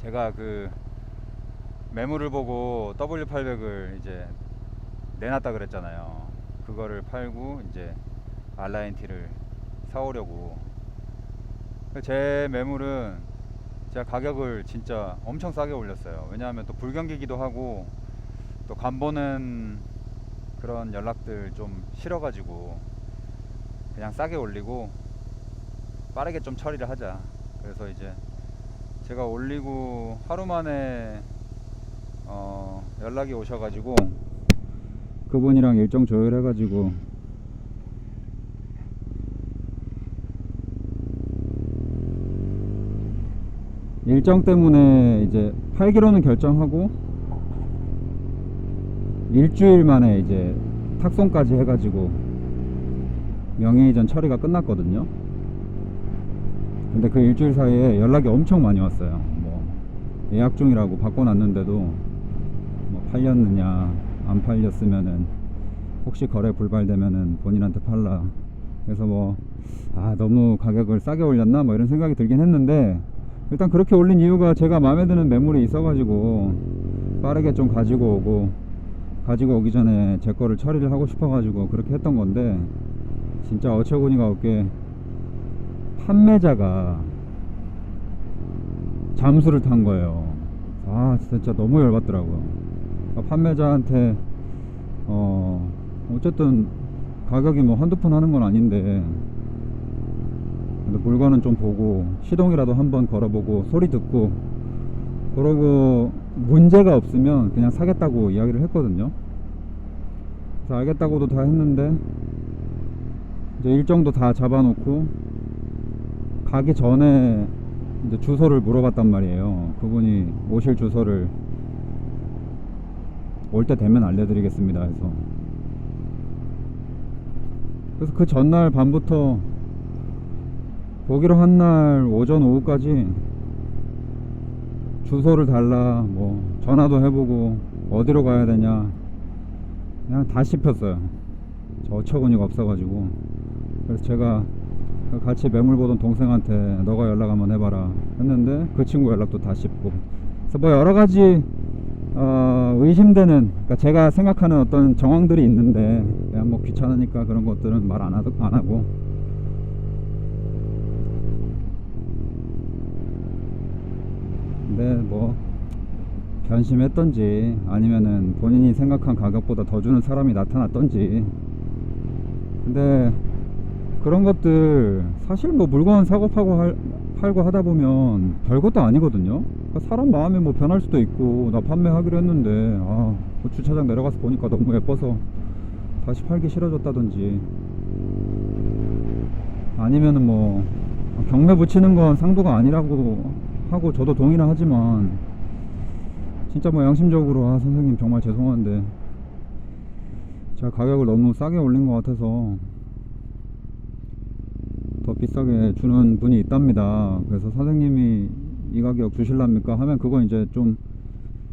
제가 그 매물을 보고 W800을 이제 내놨다 그랬잖아요. 그거를 팔고 이제 알라인티를 사오려고. 제 매물은 제가 가격을 진짜 엄청 싸게 올렸어요. 왜냐하면 또 불경기기도 하고 또 간보는 그런 연락들 좀 싫어가지고 그냥 싸게 올리고 빠르게 좀 처리를 하자. 그래서 이제 제가 올리고 하루 만에 어, 연락이 오셔가지고 그분이랑 일정 조율해가지고 일정 때문에 이제 팔기로는 결정하고 일주일 만에 이제 탁송까지 해가지고 명예이전 처리가 끝났거든요. 근데 그 일주일 사이에 연락이 엄청 많이 왔어요. 뭐 예약 중이라고 바꿔놨는데도 뭐 팔렸느냐 안 팔렸으면은 혹시 거래 불발되면은 본인한테 팔라. 그래서 뭐 아 너무 가격을 싸게 올렸나 뭐 이런 생각이 들긴 했는데 일단 그렇게 올린 이유가 제가 마음에 드는 매물이 있어가지고 빠르게 좀 가지고 오고 가지고 오기 전에 제 거를 처리를 하고 싶어가지고 그렇게 했던 건데 진짜 어처구니가 없게 판매자가 잠수를 탄 거예요. 아 진짜 너무 열받더라고요. 그러니까 판매자한테 어 어쨌든 가격이 뭐 한두 푼 하는 건 아닌데 물건은 좀 보고 시동이라도 한번 걸어보고 소리 듣고 그러고 문제가 없으면 그냥 사겠다고 이야기를 했거든요. 그래서 알겠다고도 다 했는데 이제 일정도 다 잡아놓고 가기 전에 이제 주소를 물어봤단 말이에요. 그분이 오실 주소를 올 때 되면 알려드리겠습니다 해서. 그래서 그 전날 밤부터 보기로 한 날 오전 오후까지 주소를 달라 뭐 전화도 해보고 어디로 가야 되냐 그냥 다 씹혔어요. 저 어처구니가 없어가지고. 그래서 제가 그 같이 매물 보던 동생한테 너가 연락 한번 해봐라 했는데 그 친구 연락도 다 씹고. 그래서 뭐 여러 가지 어, 의심되는 그러니까 제가 생각하는 어떤 정황들이 있는데 그냥 뭐 귀찮으니까 그런 것들은 말안안 하고. 근데 뭐 변심했던지 아니면은 본인이 생각한 가격보다 더 주는 사람이 나타났던지. 근데 그런 것들 사실 뭐 물건 사고 파고 할, 팔고 하다 보면 별것도 아니거든요. 그러니까 사람 마음이 뭐 변할 수도 있고 나 판매하기로 했는데 아, 그 주차장 내려가서 보니까 너무 예뻐서 다시 팔기 싫어졌다든지. 아니면은 뭐 경매 붙이는 건 상도가 아니라고 하고 저도 동의는 하지만 진짜 뭐 양심적으로 아 선생님 정말 죄송한데 제가 가격을 너무 싸게 올린 것 같아서 더 비싸게 주는 분이 있답니다. 그래서 선생님이 이 가격 주실랍니까? 하면 그건 이제 좀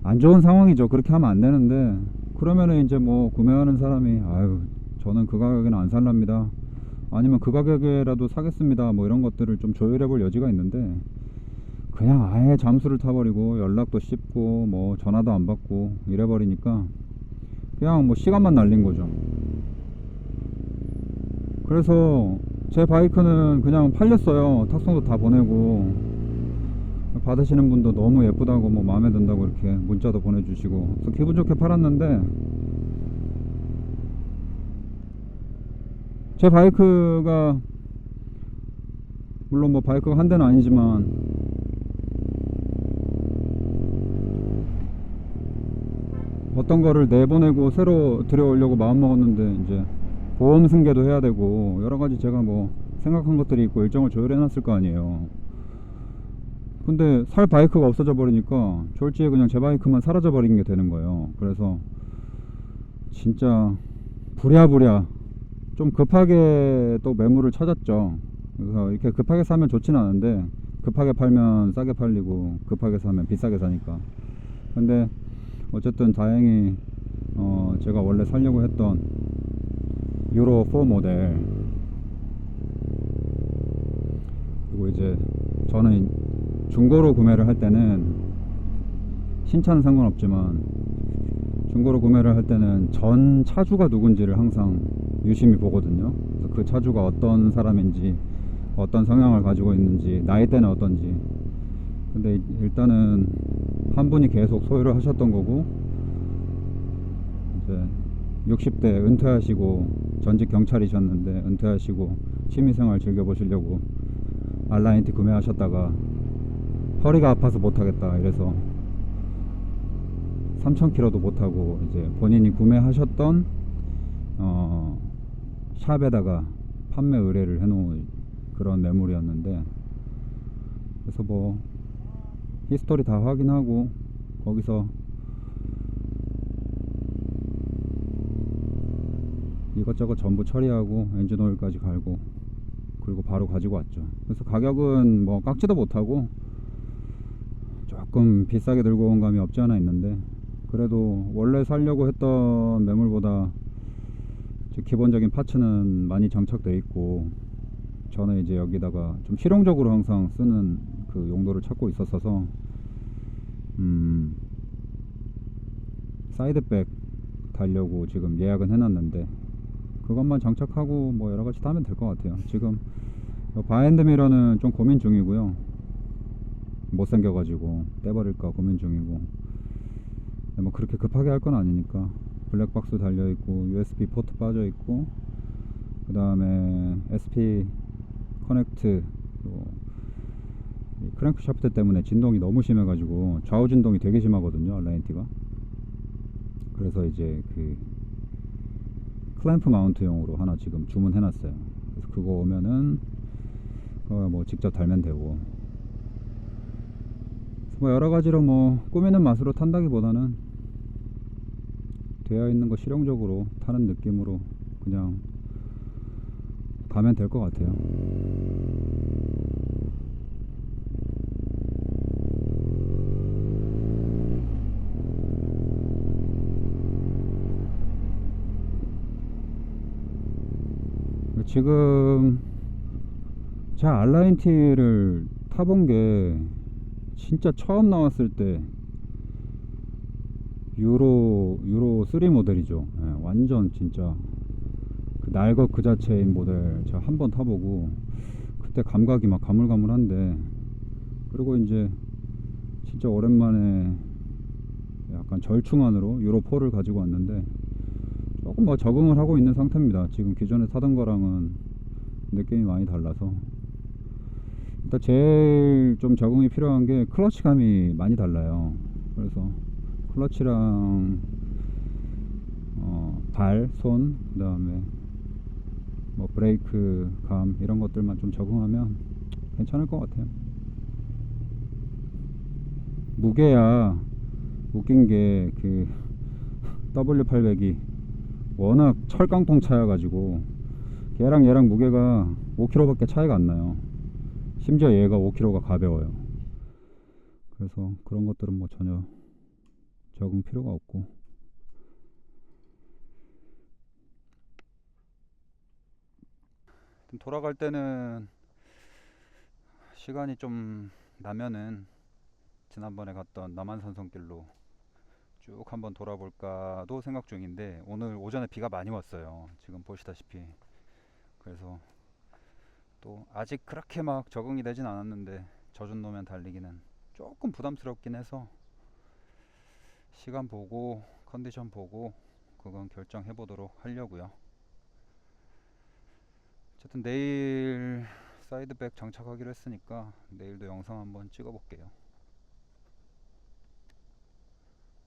안 좋은 상황이죠. 그렇게 하면 안 되는데 그러면은 이제 뭐 구매하는 사람이 아유 저는 그 가격에는 안 살랍니다. 아니면 그 가격에라도 사겠습니다. 뭐 이런 것들을 좀 조율해 볼 여지가 있는데 그냥 아예 잠수를 타버리고 연락도 씹고 뭐 전화도 안 받고 이래버리니까 그냥 뭐 시간만 날린 거죠. 그래서 제 바이크는 그냥 팔렸어요. 탁송도 다 보내고. 받으시는 분도 너무 예쁘다고 뭐 마음에 든다고 이렇게 문자도 보내주시고. 그래서 기분 좋게 팔았는데 제 바이크가 물론 뭐 바이크가 한 대는 아니지만 어떤 거를 내보내고 새로 들여오려고 마음 먹었는데 이제 보험 승계도 해야 되고 여러 가지 제가 뭐 생각한 것들이 있고 일정을 조율해 놨을 거 아니에요. 근데 살 바이크가 없어져 버리니까 졸지에 그냥 제 바이크만 사라져 버린 게 되는 거예요. 그래서 진짜 부랴부랴 좀 급하게 또 매물을 찾았죠. 그래서 이렇게 급하게 사면 좋지는 않은데 급하게 팔면 싸게 팔리고 급하게 사면 비싸게 사니까. 근데 어쨌든 다행히 어 제가 원래 살려고 했던 유로 4 모델 그리고 이제 저는 중고로 구매를 할 때는 신차는 상관없지만 중고로 구매를 할 때는 전 차주가 누군지를 항상 유심히 보거든요. 그래서 그 차주가 어떤 사람인지, 어떤 성향을 가지고 있는지, 나이대는 어떤지. 근데 일단은 한 분이 계속 소유를 하셨던 거고, 이제 60대 은퇴하시고 전직 경찰이셨는데 은퇴하시고 취미생활 즐겨보시려고 알라인티 구매하셨다가 허리가 아파서 못하겠다 이래서 3,000km도 못하고 이제 본인이 구매하셨던 어, 샵에다가 판매 의뢰를 해놓은 그런 매물이었는데 그래서 뭐 히스토리 다 확인하고 거기서 이것저것 전부 처리하고 엔진 오일까지 갈고 그리고 바로 가지고 왔죠. 그래서 가격은 뭐 깎지도 못하고 조금 비싸게 들고 온 감이 없지 않아 있는데 그래도 원래 살려고 했던 매물보다 기본적인 파츠는 많이 장착돼 있고 저는 이제 여기다가 좀 실용적으로 항상 쓰는 그 용도를 찾고 있었어서 음 사이드백 달려고 지금 예약은 해놨는데 그것만 장착하고 뭐 여러 가지 다 하면 될 것 같아요. 지금 바핸드 미러는 좀 고민 중이고요. 못생겨가지고 떼버릴까 고민 중이고. 뭐 그렇게 급하게 할 건 아니니까 블랙박스 달려 있고 USB 포트 빠져 있고 그 다음에 SP 커넥트 이 크랭크 샤프트 때문에 진동이 너무 심해가지고 좌우 진동이 되게 심하거든요 라인티가 그래서 이제 그 클램프 마운트용으로 하나 지금 주문해 놨어요 그래서 그거 오면은 그거 뭐 직접 달면 되고 뭐 여러 가지로 뭐 꾸미는 맛으로 탄다기보다는 되어 있는 거 실용적으로 타는 느낌으로 그냥 가면 될 것 같아요. 지금 제 알라인티를 타본 게 진짜 처음 나왔을 때 유로 유로 3 모델이죠. 예, 완전 진짜 그 날것 그 자체인 모델 제가 한 번 타보고 그때 감각이 막 가물가물한데 그리고 이제 진짜 오랜만에 약간 절충안으로 유로 4를 가지고 왔는데 조금 뭐 적응을 하고 있는 상태입니다. 지금 기존에 타던 거랑은 느낌이 많이 달라서 일단 제일 좀 적응이 필요한 게 클러치감이 많이 달라요. 그래서 클러치랑 어, 발, 손, 그 다음에 뭐 브레이크 감 이런 것들만 좀 적응하면 괜찮을 것 같아요. 무게야 웃긴 게 그 W800이 워낙 철깡통 차여가지고 걔랑 얘랑 무게가 5kg밖에 차이가 안 나요. 심지어 얘가 5kg가 가벼워요. 그래서 그런 것들은 뭐 전혀 적응 필요가 없고 돌아갈 때는 시간이 좀 나면은 지난번에 갔던 남한산성길로 쭉 한번 돌아볼까도 생각 중인데 오늘 오전에 비가 많이 왔어요. 지금 보시다시피 그래서 또 아직 그렇게 막 적응이 되진 않았는데 젖은 노면 달리기는 조금 부담스럽긴 해서 시간 보고 컨디션 보고 그건 결정해 보도록 하려고요. 어쨌든 내일 사이드백 장착하기로 했으니까 내일도 영상 한번 찍어 볼게요.